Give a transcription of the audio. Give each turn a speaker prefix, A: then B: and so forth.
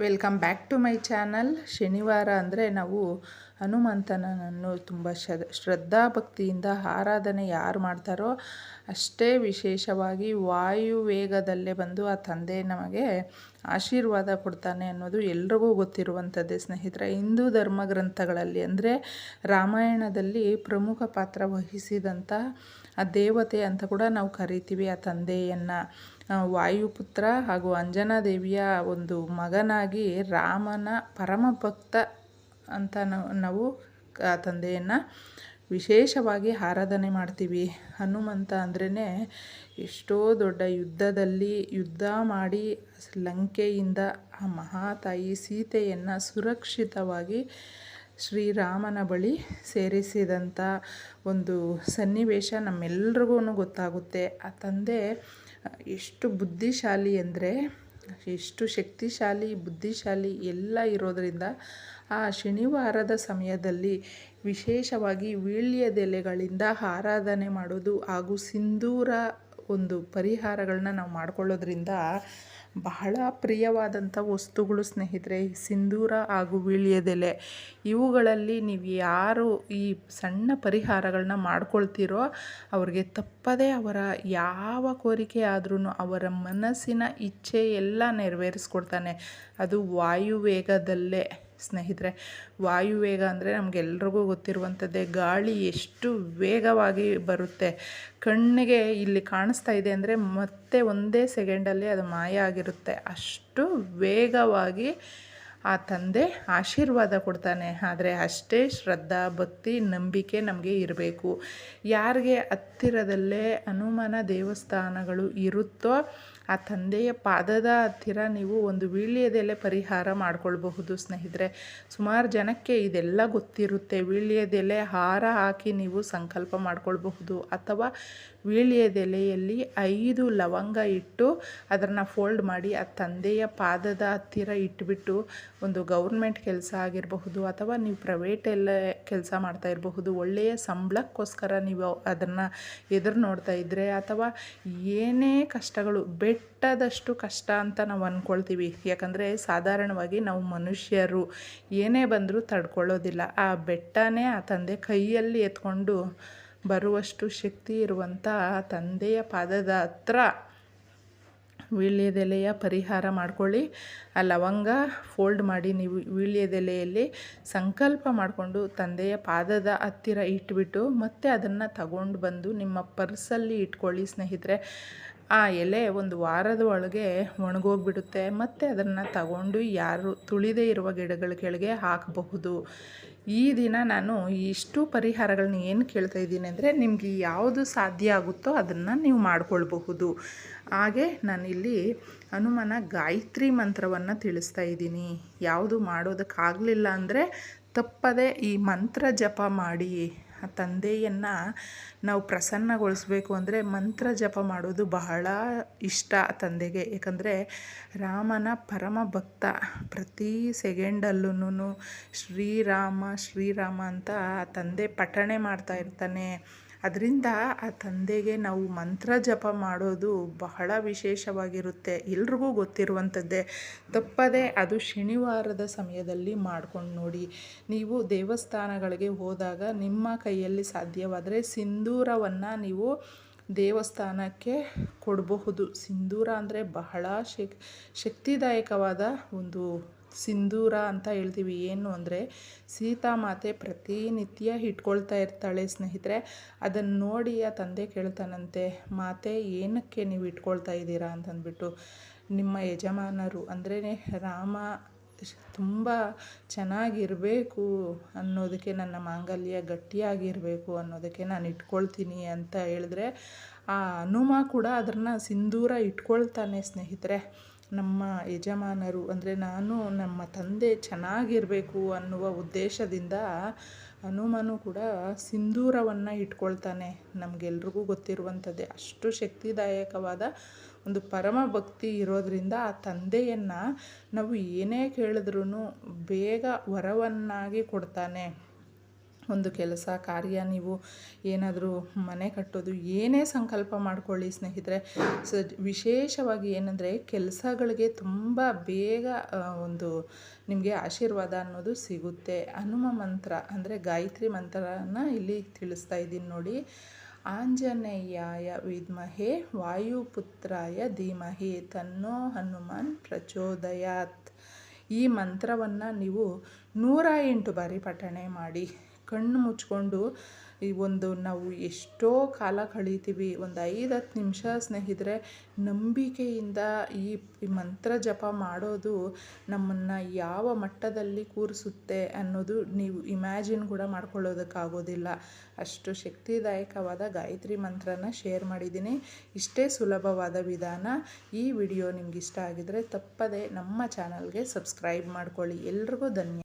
A: Welcome back to my channel. ಶನಿವಾರ ಅಂದರೆ ನಾವು ಹನುಮಂತನನ್ನು ತುಂಬ ಶ್ರದ್ ಶ್ರದ್ಧಾ ಭಕ್ತಿಯಿಂದ ಆರಾಧನೆ ಯಾರು ಮಾಡ್ತಾರೋ ಅಷ್ಟೇ ವಿಶೇಷವಾಗಿ ವಾಯು ವೇಗದಲ್ಲೇ ಬಂದು ಆ ತಂದೆ ನಮಗೆ ಆಶೀರ್ವಾದ ಕೊಡ್ತಾನೆ ಅನ್ನೋದು ಎಲ್ರಿಗೂ ಗೊತ್ತಿರುವಂಥದ್ದೇ ಸ್ನೇಹಿತರೆ. ಹಿಂದೂ ಧರ್ಮ ಗ್ರಂಥಗಳಲ್ಲಿ ಅಂದರೆ ರಾಮಾಯಣದಲ್ಲಿ ಪ್ರಮುಖ ಪಾತ್ರ ವಹಿಸಿದಂಥ ಆ ದೇವತೆ ಅಂತ ಕೂಡ ನಾವು ಕರಿತೀವಿ, ಆ ತಂದೆಯನ್ನು. ವಾಯುಪುತ್ರ ಹಾಗೂ ಅಂಜನಾದೇವಿಯ ಒಂದು ಮಗನಾಗಿ ರಾಮನ ಪರಮ ಭಕ್ತ ಅಂತ ನಾವು ತಂದೆಯನ್ನು ವಿಶೇಷವಾಗಿ ಆರಾಧನೆ ಮಾಡ್ತೀವಿ. ಹನುಮಂತ ಅಂದ್ರೇ ಎಷ್ಟೋ ದೊಡ್ಡ ಯುದ್ಧದಲ್ಲಿ ಯುದ್ಧ ಮಾಡಿ ಲಂಕೆಯಿಂದ ಆ ಮಹಾತಾಯಿ ಸೀತೆಯನ್ನು ಸುರಕ್ಷಿತವಾಗಿ ಶ್ರೀರಾಮನ ಬಳಿ ಸೇರಿಸಿದಂಥ ಒಂದು ಸನ್ನಿವೇಶ ನಮ್ಮೆಲ್ರಿಗೂ ಗೊತ್ತಾಗುತ್ತೆ. ಆ ತಂದೆ ಎಷ್ಟು ಬುದ್ಧಿಶಾಲಿ ಅಂದರೆ, ಎಷ್ಟು ಶಕ್ತಿಶಾಲಿ, ಬುದ್ಧಿಶಾಲಿ ಎಲ್ಲ ಇರೋದರಿಂದ ಆ ಶನಿವಾರದ ಸಮಯದಲ್ಲಿ ವಿಶೇಷವಾಗಿ ವೀಳ್ಯದೆಲೆಗಳಿಂದ ಆರಾಧನೆ ಮಾಡೋದು ಹಾಗೂ ಸಿಂಧೂರ ಒಂದು ಪರಿಹಾರಗಳನ್ನ ನಾವು ಮಾಡ್ಕೊಳ್ಳೋದ್ರಿಂದ ಬಹಳ ಪ್ರಿಯವಾದಂಥ ವಸ್ತುಗಳು ಸ್ನೇಹಿತರೆ, ಸಿಂಧೂರ ಹಾಗೂ ವೀಳ್ಯದೆಲೆ. ಇವುಗಳಲ್ಲಿ ನೀವು ಯಾರು ಈ ಸಣ್ಣ ಪರಿಹಾರಗಳನ್ನ ಮಾಡ್ಕೊಳ್ತೀರೋ ಅವ್ರಿಗೆ ತಪ್ಪದೇ ಅವರ ಯಾವ ಕೋರಿಕೆ ಆದ್ರೂ ಅವರ ಮನಸ್ಸಿನ ಇಚ್ಛೆ ಎಲ್ಲ ನೆರವೇರಿಸ್ಕೊಡ್ತಾನೆ. ಅದು ವಾಯುವೇಗದಲ್ಲೇ. ಸ್ನೇಹಿತರೆ, ವಾಯುವೇಗ ಅಂದರೆ ನಮಗೆಲ್ರಿಗೂ ಗೊತ್ತಿರುವಂಥದ್ದೇ, ಗಾಳಿ ಎಷ್ಟು ವೇಗವಾಗಿ ಬರುತ್ತೆ. ಕಣ್ಣಿಗೆ ಇಲ್ಲಿ ಕಾಣಿಸ್ತಾ ಇದೆ ಅಂದರೆ ಮತ್ತೆ ಒಂದೇ ಸೆಕೆಂಡಲ್ಲಿ ಅದು ಮಾಯ ಆಗಿರುತ್ತೆ. ಅಷ್ಟು ವೇಗವಾಗಿ ಆ ತಂದೆ ಆಶೀರ್ವಾದ ಕೊಡ್ತಾನೆ. ಆದರೆ ಅಷ್ಟೇ ಶ್ರದ್ಧಾ, ಭಕ್ತಿ, ನಂಬಿಕೆ ನಮಗೆ ಇರಬೇಕು. ಯಾರಿಗೆ ಹತ್ತಿರದಲ್ಲೇ ಹನುಮಾನ ದೇವಸ್ಥಾನಗಳು ಇರುತ್ತೋ ಆ ತಂದೆಯ ಪಾದದ ಹತ್ತಿರ ನೀವು ಒಂದು ವೀಳ್ಯದೆಲೆ ಪರಿಹಾರ ಮಾಡಿಕೊಳ್ಬಹುದು, ಸ್ನೇಹಿತರೆ. ಸುಮಾರು ಜನಕ್ಕೆ ಇದೆಲ್ಲ ಗೊತ್ತಿರುತ್ತೆ. ವೀಳ್ಯದೆಲೆ ಹಾರ ಹಾಕಿ ನೀವು ಸಂಕಲ್ಪ ಮಾಡ್ಕೊಳ್ಬಹುದು. ಅಥವಾ ವೀಳ್ಯದೆಲೆಯಲ್ಲಿ ಐದು ಲವಂಗ ಇಟ್ಟು ಅದನ್ನು ಫೋಲ್ಡ್ ಮಾಡಿ ಆ ತಂದೆಯ ಪಾದದ ಹತ್ತಿರ ಇಟ್ಬಿಟ್ಟು ಒಂದು ಗೌರ್ಮೆಂಟ್ ಕೆಲಸ ಆಗಿರಬಹುದು ಅಥವಾ ನೀವು ಪ್ರೈವೇಟಲ್ಲೇ ಕೆಲಸ ಮಾಡ್ತಾ ಇರಬಹುದು. ಒಳ್ಳೆಯ ಸಂಬಳಕ್ಕೋಸ್ಕರ ನೀವು ಅದನ್ನು ಎದುರು ನೋಡ್ತಾ ಇದ್ದರೆ ಅಥವಾ ಏನೇ ಕಷ್ಟಗಳು ಬೆಟ್ಟದಷ್ಟು ಕಷ್ಟ ಅಂತ ನಾವು ಅಂದ್ಕೊಳ್ತೀವಿ ಯಾಕಂದರೆ ಸಾಧಾರಣವಾಗಿ ನಾವು ಮನುಷ್ಯರು, ಏನೇ ಬಂದರೂ ತಡ್ಕೊಳ್ಳೋದಿಲ್ಲ. ಆ ಬೆಟ್ಟನೇ ಆ ತಂದೆ ಕೈಯಲ್ಲಿ ಎತ್ಕೊಂಡು ಬರುವಷ್ಟು ಶಕ್ತಿ ಇರುವಂಥ ತಂದೆಯ ಪಾದದ ಹತ್ರ ವೀಳ್ಯದೆಲೆಯ ಪರಿಹಾರ ಮಾಡ್ಕೊಳ್ಳಿ. ಆ ಲವಂಗ ಫೋಲ್ಡ್ ಮಾಡಿ ನೀವು ವೀಳ್ಯದೆಲೆಯಲ್ಲಿ ಸಂಕಲ್ಪ ಮಾಡಿಕೊಂಡು ತಂದೆಯ ಪಾದದ ಹತ್ತಿರ ಇಟ್ಬಿಟ್ಟು ಮತ್ತೆ ಅದನ್ನು ತಗೊಂಡು ಬಂದು ನಿಮ್ಮ ಪರ್ಸಲ್ಲಿ ಇಟ್ಕೊಳ್ಳಿ ಸ್ನೇಹಿತರೆ. ಆ ಎಲೆ ಒಂದು ವಾರದ ಒಳಗೆ ಒಣಗೋಗ್ಬಿಡುತ್ತೆ. ಮತ್ತು ಅದನ್ನು ತಗೊಂಡು ಯಾರು ತುಳಿದೇ ಇರುವ ಗಿಡಗಳ ಕೆಳಗೆ ಹಾಕಬಹುದು. ಈ ದಿನ ನಾನು ಇಷ್ಟು ಪರಿಹಾರಗಳನ್ನ ಏನು ಕೇಳ್ತಾ ಇದ್ದೀನಿ ಅಂದರೆ ನಿಮಗೆ ಯಾವುದು ಸಾಧ್ಯ ಆಗುತ್ತೋ ಅದನ್ನು ನೀವು ಮಾಡ್ಕೊಳ್ಬಹುದು. ಹಾಗೆ ನಾನಿಲ್ಲಿ ಹನುಮನ ಗಾಯತ್ರಿ ಮಂತ್ರವನ್ನು ತಿಳಿಸ್ತಾ ಇದ್ದೀನಿ. ಯಾವುದು ಮಾಡೋದಕ್ಕಾಗಲಿಲ್ಲ ಅಂದರೆ ತಪ್ಪದೆ ಈ ಮಂತ್ರ ಜಪ ಮಾಡಿ. ಆ ತಂದೆಯನ್ನು ನಾವು ಪ್ರಸನ್ನಗೊಳಿಸ್ಬೇಕು ಅಂದರೆ ಮಂತ್ರ ಜಪ ಮಾಡೋದು ಬಹಳ ಇಷ್ಟ ತಂದೆಗೆ. ಏಕೆಂದರೆ ರಾಮನ ಪರಮ ಭಕ್ತ ಪ್ರತಿ ಸೆಕೆಂಡಲ್ಲೂ ಶ್ರೀರಾಮ ಶ್ರೀರಾಮ ಅಂತ ತಂದೆ ಪಠಣೆ ಮಾಡ್ತಾ ಇರ್ತಾನೆ. ಅದರಿಂದ ಆ ತಂದೆಗೆ ನಾವು ಮಂತ್ರ ಜಪ ಮಾಡೋದು ಬಹಳ ವಿಶೇಷವಾಗಿರುತ್ತೆ. ಎಲ್ರಿಗೂ ಗೊತ್ತಿರುವಂಥದ್ದೇ. ತಪ್ಪದೇ ಅದು ಶನಿವಾರದ ಸಮಯದಲ್ಲಿ ಮಾಡ್ಕೊಂಡು ನೋಡಿ. ನೀವು ದೇವಸ್ಥಾನಗಳಿಗೆ ಹೋದಾಗ ನಿಮ್ಮ ಕೈಯಲ್ಲಿ ಸಾಧ್ಯವಾದರೆ ಸಿಂಧೂರವನ್ನು ನೀವು ದೇವಸ್ಥಾನಕ್ಕೆ ಕೊಡಬಹುದು. ಸಿಂಧೂರ ಅಂದರೆ ಬಹಳ ಶಕ್, ಶಕ್ತಿದಾಯಕವಾದ ಒಂದು ಸಿಂಧೂರ ಅಂತ ಹೇಳ್ತೀವಿ. ಏನು ಅಂದರೆ ಸೀತಾಮಾತೆ ಪ್ರತಿನಿತ್ಯ ಇಟ್ಕೊಳ್ತಾ ಇರ್ತಾಳೆ ಸ್ನೇಹಿತರೆ. ಅದನ್ನು ನೋಡಿ ಆ ತಂದೆ ಕೇಳ್ತಾನಂತೆ, ಮಾತೆ, ಏನಕ್ಕೆ ನೀವು ಇಟ್ಕೊಳ್ತಾ ಇದ್ದೀರಾ? ಅಂತಂದ್ಬಿಟ್ಟು, ನಿಮ್ಮ ಯಜಮಾನರು ಅಂದ್ರೇ ರಾಮ ತುಂಬ ಚೆನ್ನಾಗಿರಬೇಕು ಅನ್ನೋದಕ್ಕೆ ನನ್ನ ಮಾಂಗಲ್ಯ ಗಟ್ಟಿಯಾಗಿರಬೇಕು ಅನ್ನೋದಕ್ಕೆ ನಾನು ಇಟ್ಕೊಳ್ತೀನಿ ಅಂತ ಹೇಳಿದ್ರೆ, ಆ ಹನುಮ ಕೂಡ ಅದನ್ನು ಸಿಂಧೂರ ಇಟ್ಕೊಳ್ತಾನೆ ಸ್ನೇಹಿತರೆ. ನಮ್ಮ ಯಜಮಾನರು ಅಂದರೆ ನಾನು ನಮ್ಮ ತಂದೆ ಚೆನ್ನಾಗಿರಬೇಕು ಅನ್ನುವ ಉದ್ದೇಶದಿಂದ ಹನುಮನು ಕೂಡ ಸಿಂಧೂರವನ್ನು ಇಟ್ಕೊಳ್ತಾನೆ. ನಮಗೆಲ್ರಿಗೂ ಗೊತ್ತಿರುವಂಥದ್ದೇ. ಅಷ್ಟು ಶಕ್ತಿದಾಯಕವಾದ ಒಂದು ಪರಮ ಭಕ್ತಿ ಇರೋದರಿಂದ ಆ ತಂದೆಯನ್ನು ನಾವು ಏನೇ ಕೇಳಿದ್ರೂ ಬೇಗ ವರವನ್ನಾಗಿ ಕೊಡ್ತಾನೆ. ಒಂದು ಕೆಲಸ, ಕಾರ್ಯ, ನೀವು ಏನಾದರೂ ಮನೆ ಕಟ್ಟೋದು, ಏನೇ ಸಂಕಲ್ಪ ಮಾಡ್ಕೊಳ್ಳಿ ಸ್ನೇಹಿತರೆ. ಸ ವಿಶೇಷವಾಗಿ ಏನಂದರೆ ಕೆಲಸಗಳಿಗೆ ತುಂಬ ಬೇಗ ಒಂದು ನಿಮಗೆ ಆಶೀರ್ವಾದ ಅನ್ನೋದು ಸಿಗುತ್ತೆ. ಹನುಮ ಮಂತ್ರ ಅಂದರೆ ಗಾಯತ್ರಿ ಮಂತ್ರನ ಇಲ್ಲಿ ತಿಳಿಸ್ತಾ ಇದ್ದೀನಿ ನೋಡಿ. ಆಂಜನೇಯಾಯ ವಿದ್ಮಹೆ ವಾಯುಪುತ್ರಾಯ ಧೀಮಹಿ ತನ್ನೋ ಹನುಮಾನ್ ಪ್ರಚೋದಯಾತ್. ಈ ಮಂತ್ರವನ್ನು ನೀವು ನೂರ ಎಂಟು ಬಾರಿ ಪಠಣೆ ಮಾಡಿ, ಕಣ್ಣು ಮುಚ್ಕೊಂಡು ಈ ಒಂದು ನಾವು ಎಷ್ಟೋ ಕಾಲ ಕಳೀತೀವಿ, ಒಂದು ಐದು ಹತ್ತು ನಿಮಿಷ ಸ್ನೇಹಿತರೆ, ನಂಬಿಕೆಯಿಂದ ಈ ಮಂತ್ರ ಜಪ ಮಾಡೋದು ನಮ್ಮನ್ನು ಯಾವ ಮಟ್ಟದಲ್ಲಿ ಕೂರಿಸುತ್ತೆ ಅನ್ನೋದು ನೀವು ಇಮ್ಯಾಜಿನ್ ಕೂಡ ಮಾಡ್ಕೊಳ್ಳೋದಕ್ಕಾಗೋದಿಲ್ಲ. ಅಷ್ಟು ಶಕ್ತಿದಾಯಕವಾದ ಗಾಯತ್ರಿ ಮಂತ್ರನ ಶೇರ್ ಮಾಡಿದ್ದೀನಿ. ಇಷ್ಟೇ ಸುಲಭವಾದ ವಿಧಾನ. ಈ ವಿಡಿಯೋ ನಿಮ್ಗೆ ಇಷ್ಟ ಆಗಿದರೆ ತಪ್ಪದೆ ನಮ್ಮ ಚಾನಲ್ಗೆ ಸಬ್ಸ್ಕ್ರೈಬ್ ಮಾಡ್ಕೊಳ್ಳಿ. ಎಲ್ರಿಗೂ ಧನ್ಯ